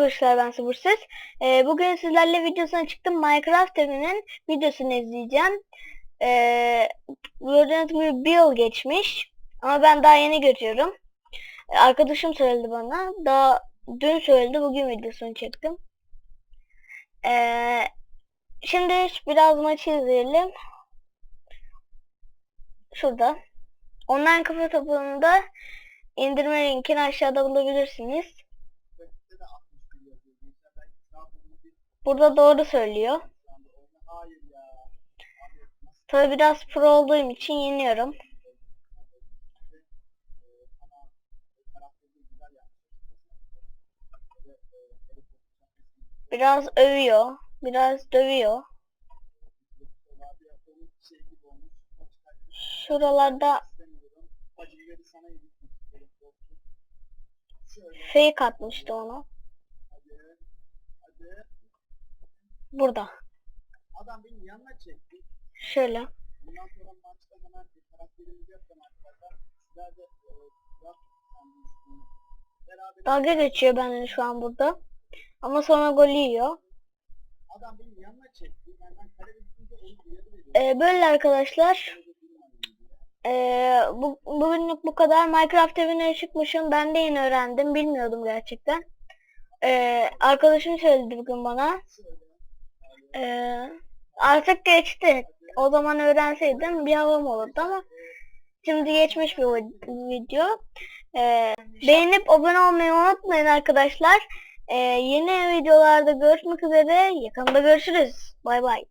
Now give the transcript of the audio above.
arkadaşlar ben Sabırsız. Ee, bugün sizlerle videosuna çıktım. Minecraft evinin videosunu izleyeceğim. Ee, gördüğünüz gibi bir yıl geçmiş. Ama ben daha yeni görüyorum. Ee, arkadaşım söyledi bana. Daha dün söyledi. Bugün videosunu çektim. Ee, şimdi biraz maçı izleyelim. Şurada. Online kafa topluluğunda indirme linkini aşağıda bulabilirsiniz. Burada doğru söylüyor. Tabi biraz pro olduğum için yeniyorum. Biraz övüyor. Biraz dövüyor. Şuralarda fake atmıştı ona. Burada. Adam beni yanına çekti. Şöyle. Bundan sonra maçta hemen bir karakterimizi yapacağım arkadaşlar. Sizler de e. Beraber Dalga geçiyor benimle şu an burada. Ama sonra gol yiyor. adam beni yanına çekti. Yani ben kale bitince onu. Ee, böyle arkadaşlar. Ee, bu, bugünlük bu kadar. Minecraft evine çıkmışım. Ben de yeni öğrendim. Bilmiyordum gerçekten. Ee, arkadaşım söyledi bugün bana. Ee, artık geçti. O zaman öğrenseydim bir havam olurdu ama şimdi geçmiş bir vi- video. Ee, beğenip abone olmayı unutmayın arkadaşlar. Ee, yeni videolarda görüşmek üzere. Yakında görüşürüz. Bay bay.